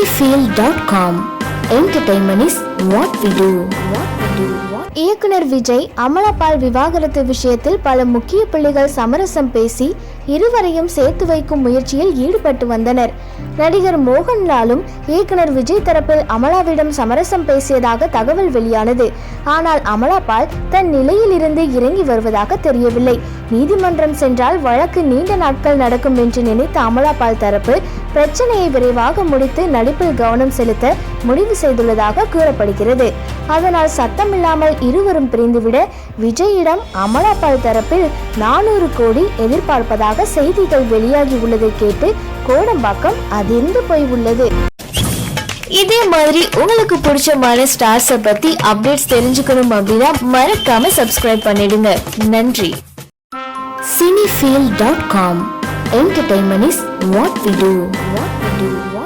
cinefield.com Entertainment is what we do. What we do. இயக்குனர் விஜய் அமலாபால் விவாகரத்து விஷயத்தில் பல முக்கிய புள்ளிகள் சமரசம் பேசி இருவரையும் சேர்த்து வைக்கும் முயற்சியில் ஈடுபட்டு வந்தனர் நடிகர் மோகன்லாலும் இயக்குனர் விஜய் தரப்பில் அமலாவிடம் சமரசம் பேசியதாக தகவல் வெளியானது ஆனால் அமலாபால் தன் நிலையில் இருந்து இறங்கி வருவதாக தெரியவில்லை நீதிமன்றம் சென்றால் வழக்கு நீண்ட நாட்கள் நடக்கும் என்று நினைத்த அமலாபால் தரப்பு பிரச்சனையை விரைவாக முடித்து நடிப்பில் கவனம் செலுத்த முடிவு செய்துள்ளதாக கூறப்படுகிறது. அதனால் சத்தமில்லாமல் இருவரும் பிரிந்துவிட விஜயிடம் அமலாபால் தரப்பில் நானூறு கோடி எதிர்பார்ப்பதாக செய்திகள் வெளியாகி உள்ளதை கேட்டு கோடம்பாக்கம் அதிர்ந்து போய் உள்ளது. இதே மாதிரி உங்களுக்கு பிடிச்சமான ஸ்டார்ஸை பத்தி அப்டேட்ஸ் தெரிஞ்சுக்கணும் அப்படின்னா மறக்காம சப்ஸ்கிரைப் பண்ணிடுங்க. நன்றி. cinefield.com Entertainment is what we do. What we do.